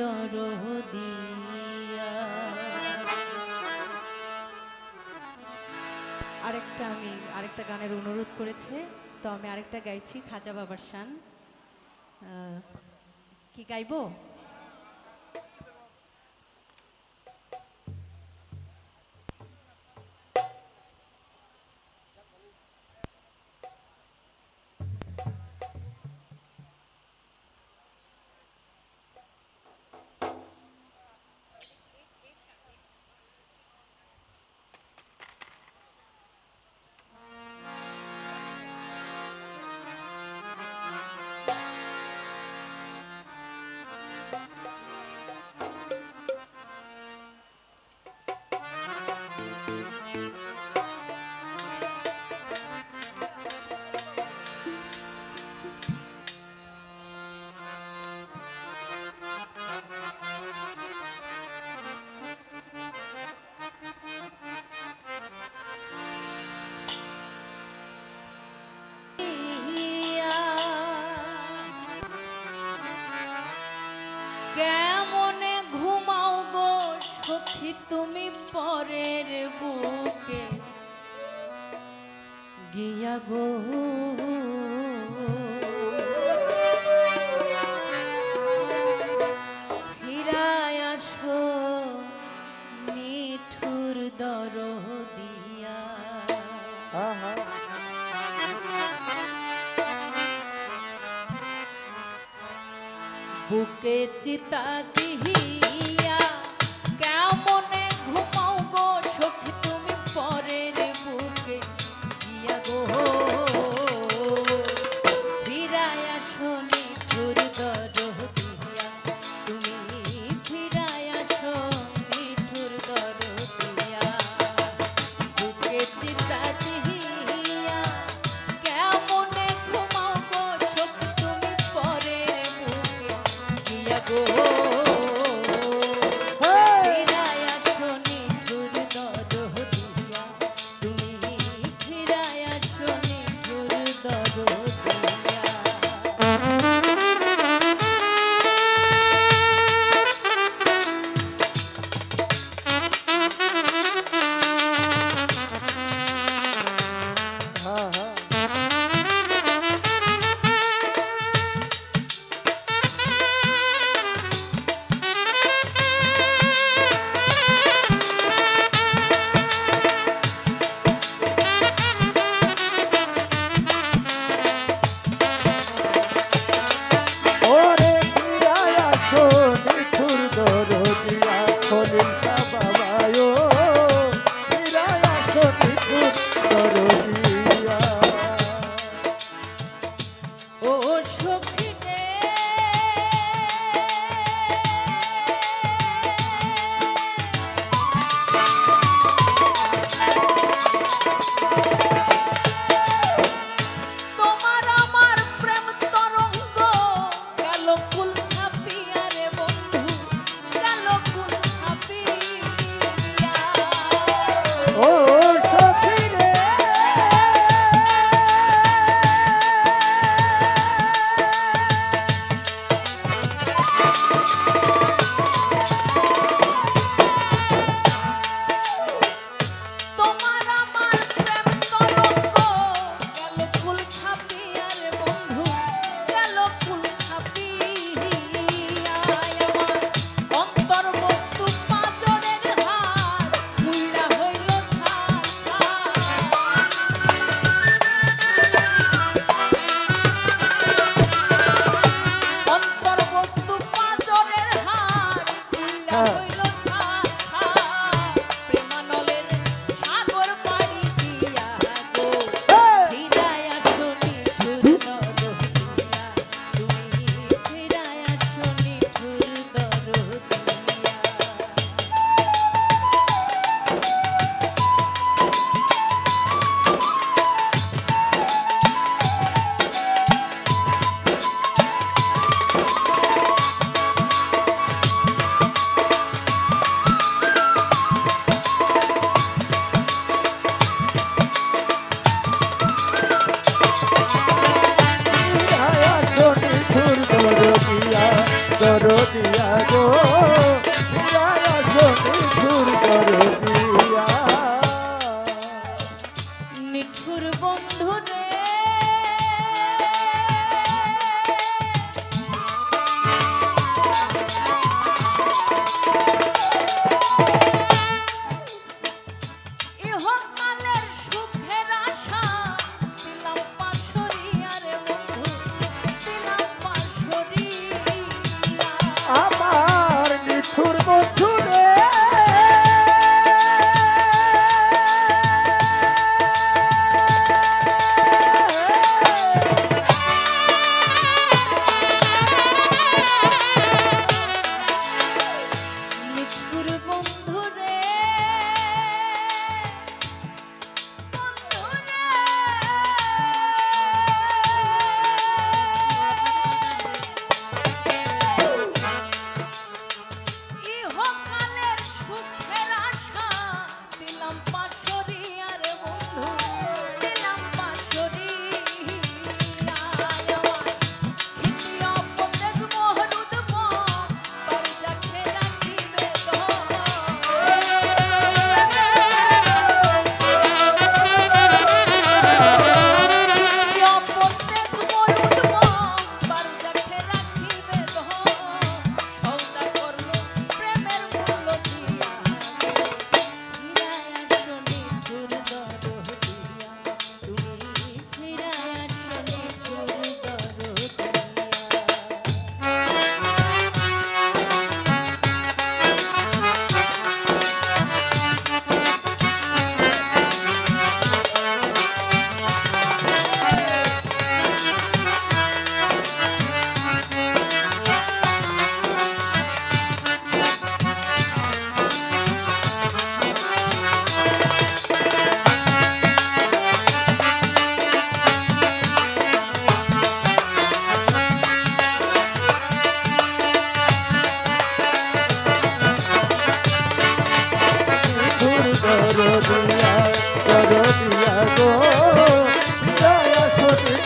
দরহ দিয়া। আরেকটা আমি আরেকটা গানের অনুরোধ করেছে, তো আমি আরেকটা গাইছি খাজা বাবার সান কি গাইবো? আছি তুমি পরের বুকে। গিয়া গো। ফিরায় মিঠুর দিয়া বুকে চিতা দিহি cao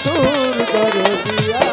তোর দরদিয়া